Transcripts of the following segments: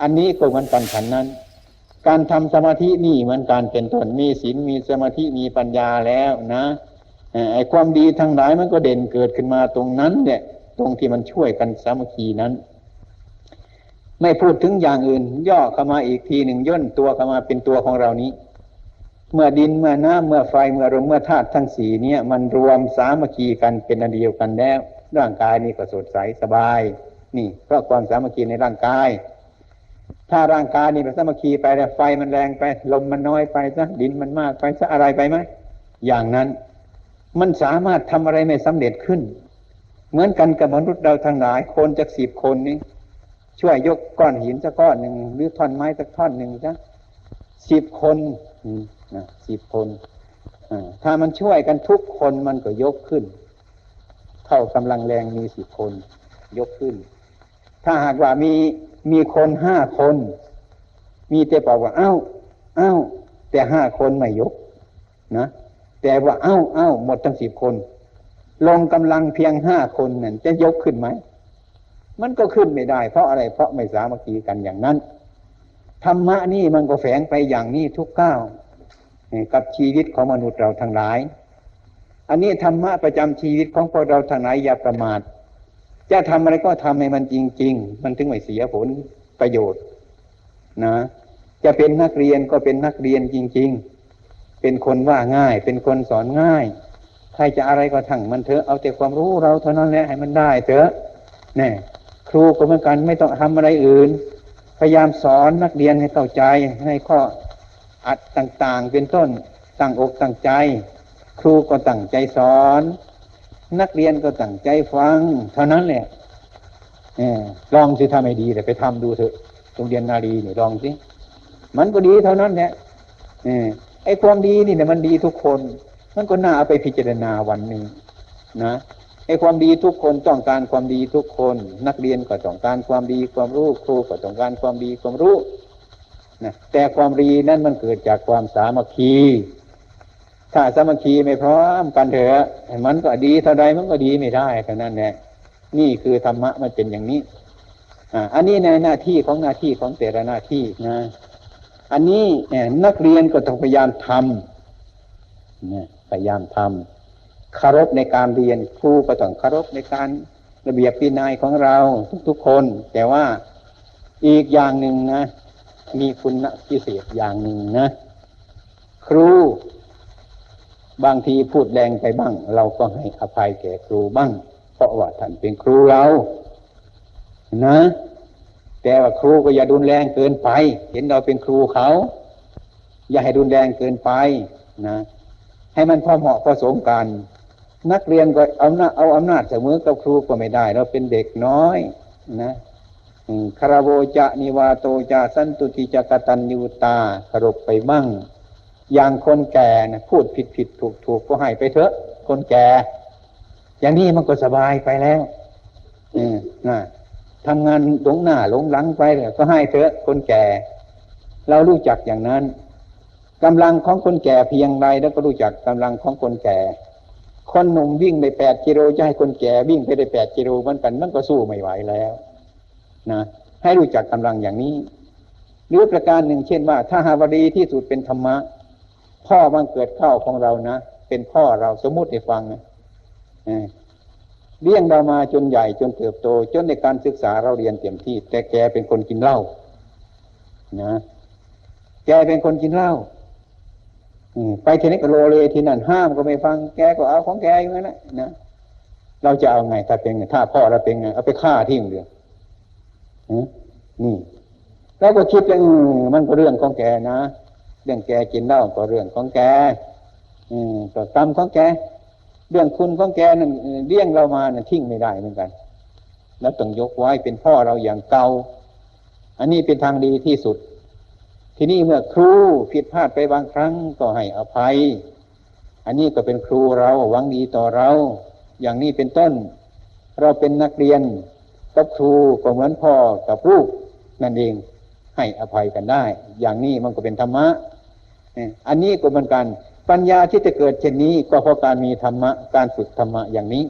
อันนี้ก็เหมือนกันฉันนั้น การทำสมาธินี่เหมือนการเป็นต้นมีศีลมีสมาธิมีปัญญาแล้วนะไอ้ความดีทั้งหลายมันก็เด่นเกิดขึ้นมาตรงนั้นเนี่ย ตรงที่มันช่วยกันสามัคคีนั้น ไม่พูดถึงอย่างอื่น ย่อเข้ามาอีกทีหนึ่งย่นตัวเข้ามาเป็นตัวของเรานี้ เมื่อดินเมื่อน้ำเมื่อไฟเมื่อลมเมื่อธาตุทั้งสี่เนี่ยมันรวมสามัคคีกันเป็นอันเดียวกันแล้ว ร่างกายนี่ก็สดใสสบาย นี่เพราะความสามัคคีในร่างกาย ถ้าร่างกายนี่เป็นสามัคคีไปแล้วไฟมันแรงไปลมมันน้อยไปซะดินมันมากไปซะอะไรไปไหมอย่างนั้นมันสามารถทำอะไรไม่สำเร็จขึ้น เหมือนกันกับมนุษย์เราทั้งหลายคนจากสิบคนนี้ ช่วยยกก้อนหินสักก้อนหนึ่งหรือท่อนไม้สักท่อนหนึ่งซะสิบคนนะสิบคนถ้ามันช่วยกันทุกคนมันก็ยกขึ้น เท่ากำลังแรงมีสิบคน ยกขึ้น ถ้าหากว่ามีมีคนห้าคน มีแต่บอกว่า เอ้า เอ้า แต่ห้าคนไม่ยก นะแต่ว่าเอ้า เอ้า หมดทั้งสิบคน ลงกำลังเพียงห้าคนนั่นจะยกขึ้นไหม มันก็ขึ้นไม่ได้ เพราะอะไรเพราะไม่สามัคคีกันอย่างนั้นธรรมะนี่มันก็แฝงไปอย่างนี้ทุกก้าวกับชีวิตของมนุษย์เราทั้งหลาย อันนี้ธรรมะประจำชีวิตของพวกเราทั้งหลายอย่าประมาทจะทำอะไรก็ทำให้มันจริง ๆ มันถึงไม่เสียผลประโยชน์ นะ จะเป็นนักเรียนก็เป็นนักเรียนจริง ๆ เป็นคนว่าง่าย เป็นคนสอนง่าย ใครจะอะไรก็ทั้งมันเถอะเอาแต่ความรู้เราเท่านั้นแหละให้มันได้เถอะนี่ ครูก็เหมือนกันไม่ต้องทำอะไรอื่น พยายามสอนนักเรียนให้เข้าใจให้ข้ออัดต่างๆ เป็นต้นตั้งอกตั้งใจ ครูก็ตั้งใจสอน นักเรียนก็ตั้งใจฟัง เท่านั้นแหละลองสิทำให้ดีแต่ไปทำดูเถอะโรงเรียนนารีนี่ลองสิมันก็ดีเท่านั้นแหละไอ้ความดีนี่เนี่ยมันดีทุกคน มันก็น่าเอาไปพิจารณาวันหนึ่งนะ ไอ้ความดีทุกคนต้องการความดีทุกคน นักเรียนก็ต้องการความดีความรู้ครูก็ต้องการความดีความรู้นะแต่ความดีนั่นมันเกิดจากความสามัคคีถ้าสามัคคีไม่พร้อมกันเถอะมันก็ดีเท่าใดมันก็ดีไม่ได้แค่นั้นแหละนี่คือธรรมะมันเป็นอย่างนี้อ่าอันนี้ในหน้าที่ของหน้าที่ของแต่ละหน้าที่นะ อันนี้เนี่ยนักเรียนก็ต้องพยายามทำเนี่ยพยายามทำ คารพในการเรียนครูก็ต้องคารพในการระเบียบปีนัยของเราทุกๆคน แต่ว่าอีกอย่างหนึ่งนะ มีคุณพิเศษอย่างหนึ่งนะ ครู บางทีพูดแรงไปบ้าง เราก็ให้อภัยแก่ครูบ้าง เพราะว่าท่านเป็นครูเรานะ แต่ว่าครูก็อย่าดุนแรงเกินไป เห็นเราเป็นครูเขา อย่าให้ดุนแรงเกินไปนะ ให้มันพอเหมาะพอสมกัน นักเรียนก็เอาเอาอำนาจเสมอกับครูก็ไม่ได้ เราเป็นเด็กน้อยนะคารโวจะนิวาโตจะสันตุติจกตันยูตาคารบไปบ้าง อย่างคนแก่นะพูดผิดผิดถูกถูกก็ให้ไปเถอะ คนแก่ อย่างนี้มันก็สบายไปแล้วอืมนะทำงานหลงหน้าหลงหลังไปเลยก็ให้เถอะคนแก่ เรารู้จักอย่างนั้นกำลังของคนแก่เพียงใดแล้วก็รู้จักกำลังของคนแก่ คนหนุ่มวิ่งได้แปดกิโลจะให้คนแก่วิ่งไปได้แปดกิโลเหมือนกันมันก็สู้ไม่ไหวแล้ว นะ ให้รู้จักกำลังอย่างนี้หรือประการหนึ่งเช่นว่า ถ้าหาวดีที่สุดเป็นธรรมะ พ่อบังเกิดเข้าของเรานะเป็นพ่อเราสมมุติให้ฟังนะเลี้ยงเรามาจนใหญ่จนเติบโต จนในการศึกษาเราเรียนเต็มที่ แต่แกเป็นคนกินเหล้านะ แกเป็นคนกินเหล้า ไปทีนี้ก็โลเลยทีนั่นห้ามก็ไม่ฟังแกก็เอาของแกอยู่นั่นแหละนะเราจะเอาไงถ้าเป็นถ้าพ่อเราเป็นไงเอาไปฆ่าทิ้งเดียวนี่แล้วก็คิดว่ามันก็เรื่องของแกนะเรื่องแกกินเหล้าก็เรื่องของแก อืมก็กรรมของแก เรื่องคุณของแกนั่นเลี้ยงเรามานั่นทิ้งไม่ได้เหมือนกัน แล้วต้องยกไว้เป็นพ่อเราอย่างเก่าอันนี้เป็นทางดีที่สุด ที่นี่เมื่อครูผิดพลาดไปบางครั้งก็ให้อภัย อันนี้ก็เป็นครูเราหวังดีต่อเรา อย่างนี้เป็นต้น เราเป็นนักเรียนกับครูก็เหมือนพ่อกับลูกนั่นเองให้อภัยกันได้ อย่างนี้มันก็เป็นธรรมะอันนี้ก็เหมือนกันปัญญาที่จะเกิดเช่นนี้ก็เพราะการมีธรรมะการฝึกธรรมะอย่างนี้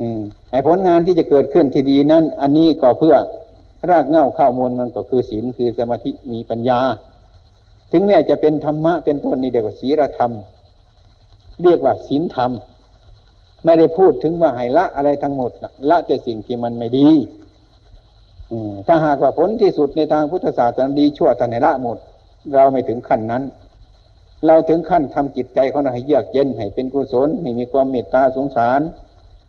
อืมไอ้ผลงานที่จะเกิดขึ้นที่ดีนั้น อันนี้ก็เพื่อ รากเหง้าข้าวมูลมันก็คือศีลคือสมาธิมีปัญญา ถึงแม้จะเป็นธรรมะเป็นต้นนี่เดียวกับศีลธรรม เรียกว่าศีลธรรม ไม่ได้พูดถึงว่าให้ละอะไรทั้งหมดนะละแต่สิ่งที่มันไม่ดีอืถ้าหากว่าผลที่สุดในทางพุทธศาสนาดีชั่วทันให้ละหมด เราไม่ถึงขั้นนั้น เราถึงขั้นทำจิตใจของเราให้เยือกเย็นให้เป็นกุศลให้มีความเมตตาสงสาร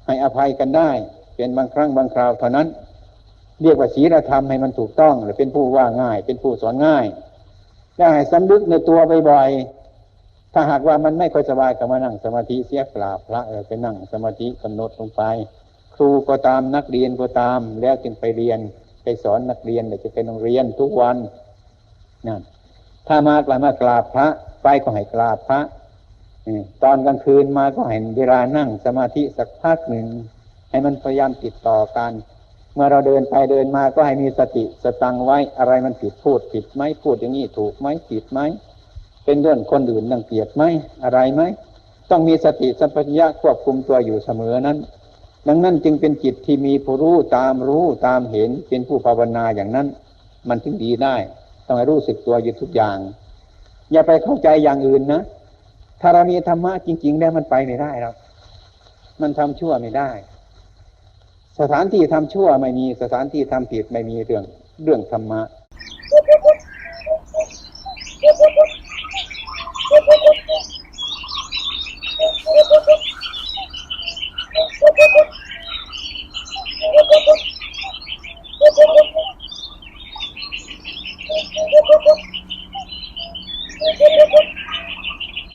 ให้อภัยกันได้ เป็นบางครั้งบางคราวเท่านั้น เรียกว่าศีลธรรมให้มันถูกต้องหรือเป็นผู้ว่าง่าย เป็นผู้สอนง่ายและให้สำนึกในตัวบ่อยๆถ้าหากว่ามันไม่ค่อยสบายก็มานั่งสมาธิเสียกราบพระเออไปนั่งสมาธิกำหนดลงไป ครูก็ตามนักเรียนก็ตาม แล้วจึงไปเรียนไปสอนนักเรียนเดี๋ยวจะไปโรงเรียนทุกวันนั่นถ้ามากลามากราบพระ ไปก็ให้กราบพระตอนกลางคืนมาก็เห็นเวลานั่งสมาธิสักพักหนึ่งให้มันพยายามติดต่อกัน เมื่อเราเดินไปเดินมาก็ให้มีสติสตังไว้อะไรมันผิดพูดผิดไหมพูดอย่างนี้ถูกไหมผิดไหมเป็นเรื่องคนอื่นนังเกลียดไหมอะไรไหมต้องมีสติสัมปชัญญะควบคุมตัวอยู่เสมอนั้น ดังนั้นจึงเป็นจิตที่มีผู้รู้ตามรู้ตามเห็นเป็นผู้ภาวนาอย่างนั้น มันถึงดีได้ต้องให้รู้สึกตัวอยู่ทุกอย่าง อย่าไปเข้าใจอย่างอื่นนะถ้าเรามีธรรมะจริง ๆ แล้วมันไปไม่ได้หรอกมันทำชั่วไม่ได้ สถานที่ทำชั่วไม่มีสถานที่ทำผิดไม่มีเรื่องเรื่องธรรมะ